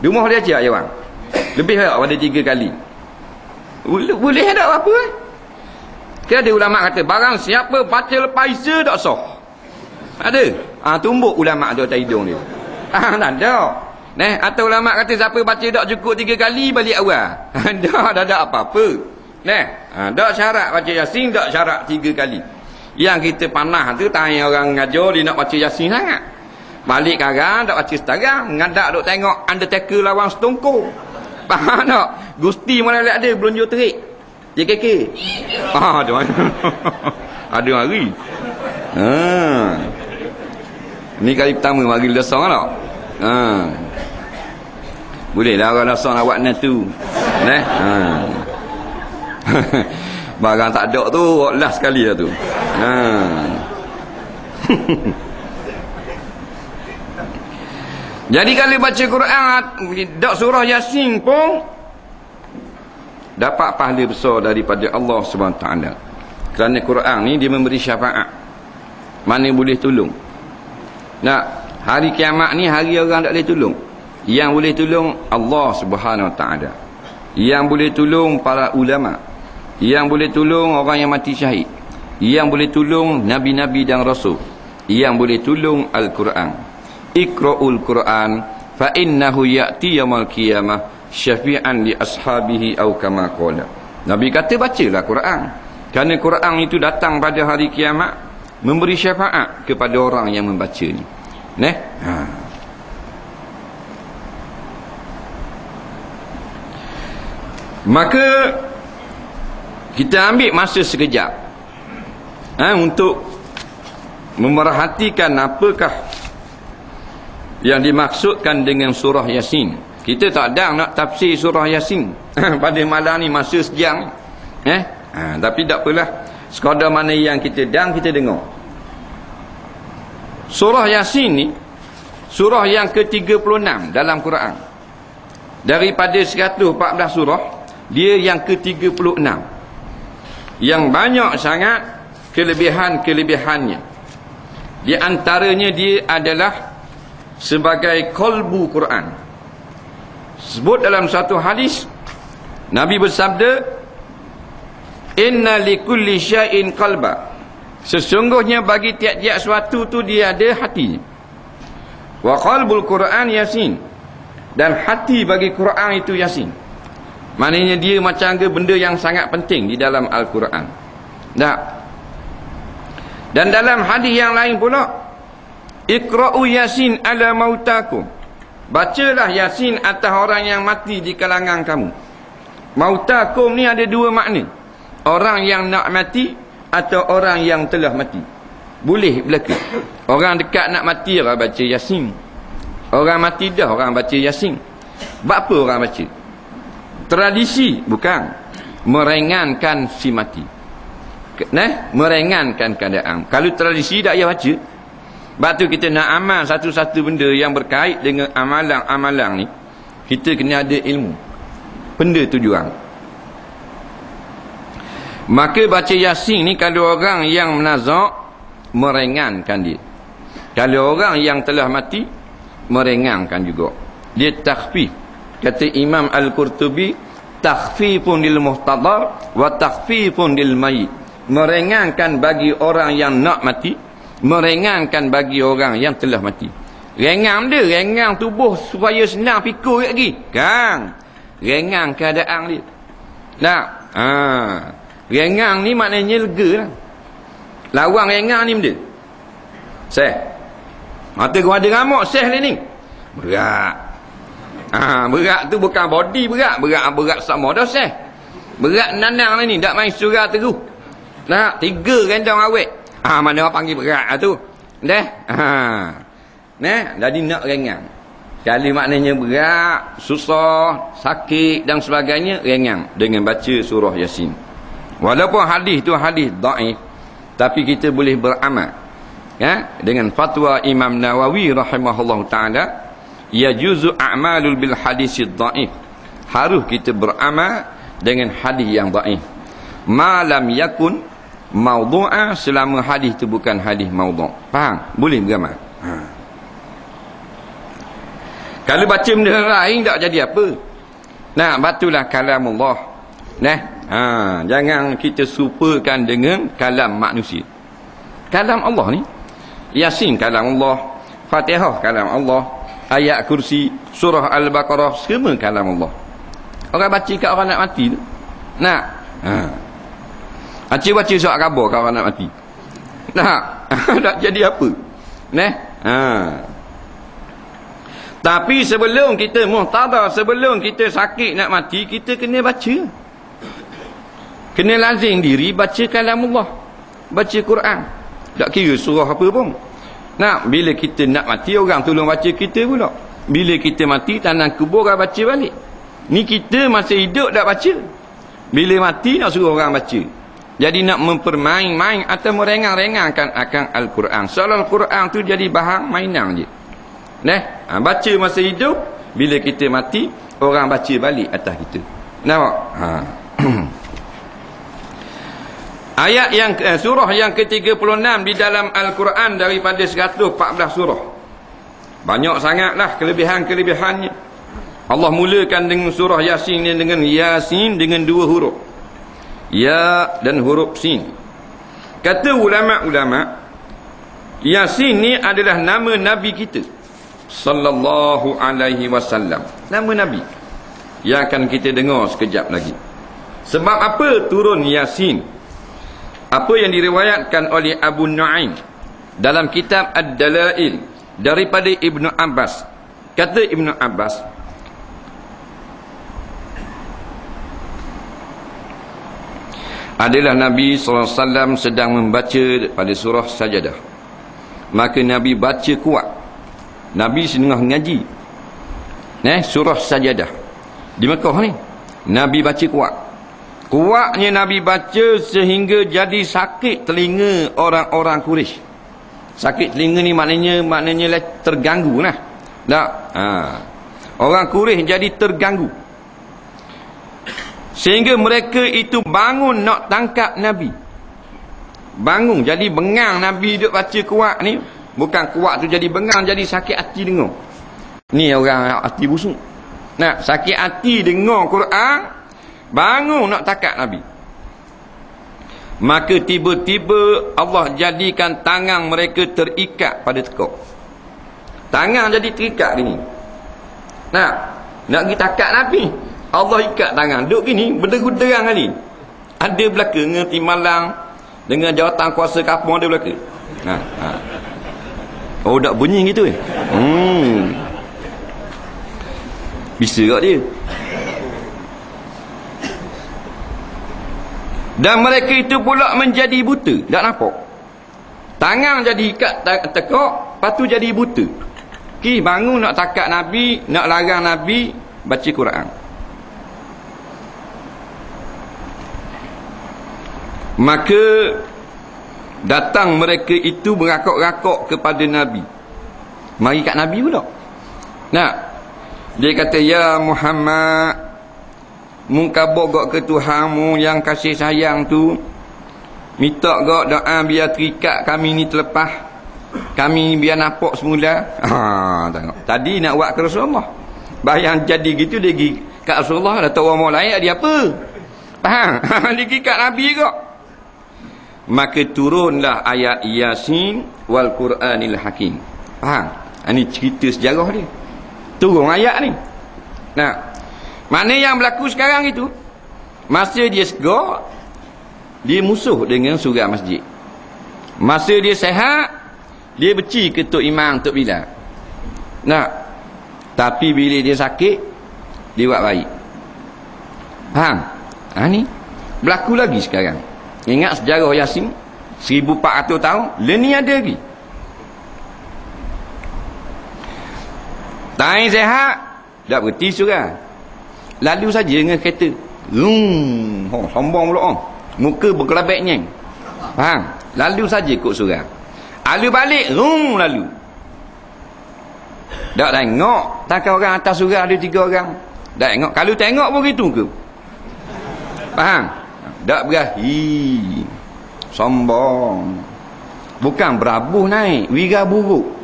Di rumah dia ajar je bang. Lebih tak pada tiga kali. Boleh, boleh ada apa eh? Kan ada ulama kata barang siapa baca lepas isya tak sah. Ada. Ah ha, tumbuk ulama tu atas hidung dia. Ah ha, tak. Neh atau ulama kata siapa baca tak cukup tiga kali balik awal. Ada dah ada apa-apa. Neh, ha, dak syarat baca yasin dak syarat tiga kali. Yang kita panah tu tanya orang ngajar dia nak baca yasin sangat. Balik karang dak baca sekarang, ngadak duk tengok Undertaker lawan Stone Faham tak? Gusti mana lihat dia belunjuk terik. JKK. Ah, ada. ada hari. Ha. Ni kali pertama mari lesong tak? Ha. Boleh lah orang lesong nak buat tu. Neh. Ha. Barang tak ada tu last sekali lah tu. Ha. Jadi kalau baca Quran dak surah Yasin pun dapat pahala besar daripada Allah Subhanahu taala. Kerana Quran ni dia memberi syafaat. Mana boleh tolong. Nak hari kiamat ni hari orang tak boleh tolong. Yang boleh tolong Allah Subhanahu taala. Yang boleh tolong para ulama. Yang boleh tolong orang yang mati syahid. Yang boleh tolong nabi-nabi dan rasul. Yang boleh tolong Al-Quran ikra'ul Quran fa innahu ya'ti yaumil qiyamah syafi'an li ashabihi au kama qala. Nabi kata bacalah Quran. Kerana Quran itu datang pada hari kiamat memberi syafaat kepada orang yang membacanya. Neh? Ha. Maka kita ambil masa sekejap ha, untuk memerhatikan apakah yang dimaksudkan dengan surah Yasin. Kita tak ada nak tafsir surah Yasin pada malam ni masa sejam. Eh? Ha, tapi tak apalah. Sekadar mana yang kita dang kita dengar. Surah Yasin ni surah yang ke-36 dalam Quran. Daripada 114 surah, dia yang ke-36. Yang banyak sangat kelebihan-kelebihannya. Di antaranya dia adalah sebagai kolbu Quran. Sebut dalam satu hadis Nabi bersabda Inna likulli syai'in qalba. Sesungguhnya bagi tiap-tiap sesuatu tu dia ada hati. Wa qalbul Quran Yasin. Dan hati bagi Quran itu Yasin. Maknanya dia macam ke benda yang sangat penting di dalam Al-Quran. Tak. Dan dalam hadis yang lain pula Iqra'u Yasin ala mautakum. Bacalah Yasin atas orang yang mati di kalangan kamu. Mautakum ni ada dua makna. Orang yang nak mati atau orang yang telah mati. Boleh belaka. Orang dekat nak mati orang baca Yasin. Orang mati dah orang baca Yasin. Buat apa orang baca? Tradisi bukan meringankan si mati. Nah, meringankan keadaan. Kalau tradisi tak payah baca, sebab tu kita nak amal satu-satu benda yang berkait dengan amalan-amalan ni. Kita kena ada ilmu. Benda tujuan. Maka baca yasin ni kalau orang yang menazak, meringankan dia. Kalau orang yang telah mati, meringankan juga. Dia takhfif. Kata Imam Al-Qurtubi, takhfifun lil muhtadar wa takhfifun lil mayit. Meringankan bagi orang yang nak mati, meringankan bagi orang yang telah mati. Rengang dia rengang tubuh supaya senang pikul lagi. Kan? Rengang keadaan dia. Tak? Ha. rengang ni maknanya lega lah. Lawang rengang ni benda. Seh. Mata gua ada ramuk seh ni. Berat. Ha, berat tu bukan body berat. Berat berat sama dah seh. Berat nanang ni tak main surah teruh tak? Tiga rendang awet Ah mana panggil berat lah tu. Dah. Ha. Nah, jadi nak ringan. Kali maknanya berat, susah, sakit dan sebagainya ringan dengan baca surah Yasin. Walaupun hadis tu hadis dhaif, tapi kita boleh beramal. Ya, dengan fatwa Imam Nawawi rahimahullah taala, ya juzu a'malul bil hadis dhaif. Harus kita beramal dengan hadis yang dhaif. Malam yakun maudhu'a selama hadis itu bukan hadis maudhu'. Faham? Boleh beramal. Ha. Kalau baca benda lain tak jadi apa. Nah, batulah kalam Allah. Nah, ha, jangan kita supakan dengan kalam manusia. Kalam Allah ni. Yasin kalam Allah. Fatihah kalam Allah. Ayat kursi. Surah Al-Baqarah. Semua kalam Allah. Orang baca kat orang nak mati tu. Nak. Ha. Baca-baca surat khabar orang nak mati. Nak. tak jadi apa. Nah. Ha. Tapi sebelum kita muhtada, sebelum kita sakit nak mati, kita kena baca. Kena lazim diri baca kalam Allah. Baca Quran. Tak kira surah apa pun. Nak, bila kita nak mati, orang tolong baca kita pula. Bila kita mati, tanah kubur orang baca balik. Ni kita masih hidup tak baca. Bila mati, nak suruh orang baca. Jadi nak mempermain-main atau merengang-rengangkan akan Al-Quran. Soal Al-Quran tu jadi bahan mainan je. Nah, ha, baca masa hidup, bila kita mati, orang baca balik atas kita. Nampak? Ha. Ayat yang eh, surah yang ke-36 di dalam Al-Quran daripada 114 surah. Banyak sangatlah kelebihan-kelebihannya. Allah mulakan dengan surah Yasin ni dengan Yasin dengan dua huruf. Ya dan huruf Sin. Kata ulama-ulama, Yasin ni adalah nama Nabi kita sallallahu alaihi wasallam. Nama nabi. Yang akan kita dengar sekejap lagi. Sebab apa turun yasin apa yang diriwayatkan oleh Abu Nuaim dalam kitab Ad-Dalail daripada Ibnu Abbas. Kata Ibnu Abbas adalah Nabi SAW sedang membaca pada surah sajadah maka Nabi baca kuat Nabi setengah mengaji. Eh, surah sajadah. Di Mekah ni. Nabi baca kuat. Kuatnya Nabi baca sehingga jadi sakit telinga orang-orang Quraisy. Sakit telinga ni maknanya maknanya lah terganggu lah. Tak? Ha. Orang Quraisy jadi terganggu. Sehingga mereka itu bangun nak tangkap Nabi. Bangun. Jadi bengang Nabi duduk baca kuat ni. Bukan kuat tu jadi bengang jadi sakit hati dengar. Ni orang hati busuk. Nak sakit hati dengar Quran, bangun nak takat Nabi. Maka tiba-tiba Allah jadikan tangan mereka terikat pada tekuk. Tangan jadi terikat gini. Nak nak pergi takat Nabi. Allah ikat tangan. Duduk gini, berderang kali. Ada belaka dengan timalang dengan jawatan kuasa kapung ada belaka. Ha, ha. Oh tak bunyi gitu eh. Hmm. Bisa kat dia. Dan mereka itu pula menjadi buta. Tak nampak. Tangan jadi ikat tekuk. Lepas tu jadi buta. Ki bangun nak takat Nabi. Nak larang Nabi. Baca Quran. Maka datang mereka itu merakok-rakok kepada Nabi. Mari kat Nabi pula. Nak dia kata ya Muhammad mungkabok gak ke Tuhanmu yang kasih sayang tu? Minta gak doa biar terikat kami ni terlepas. Kami biar nampak semula. Ha, tengok. tadi nak buat ke Rasulullah. Bayang jadi gitu dia pergi kat Rasulullah dah tahu orang lain dia apa. Faham? Dia pergi kat Nabi kok maka turunlah ayat Yasin wal Quranil Hakim. Faham? Ini ha, cerita sejarah dia. Turun ayat ni. Nah. Mana yang berlaku sekarang itu? Masa dia segar dia musuh dengan surah masjid. Masa dia sehat dia beci ke Tok Imam Tok Bilal. Nah. Tapi bila dia sakit dia buat baik. Faham? Ha ni berlaku lagi sekarang. Ingat sejarah Yasin? 1400 tahun Leni ada lagi. Tain sehat Tak berhenti surah Lalu saja dengan kereta. Rum, oh, Sombong pula oh. Muka berkelabeknya Faham? Lalu saja ikut surah. Lalu balik Rum, lalu. Tak tengok Takkan orang atas surah ada tiga orang. Tak tengok. Kalau tengok pun gitu ke? Faham? Tak berahi. Sombong. Bukan berabuh naik. Wira buruk.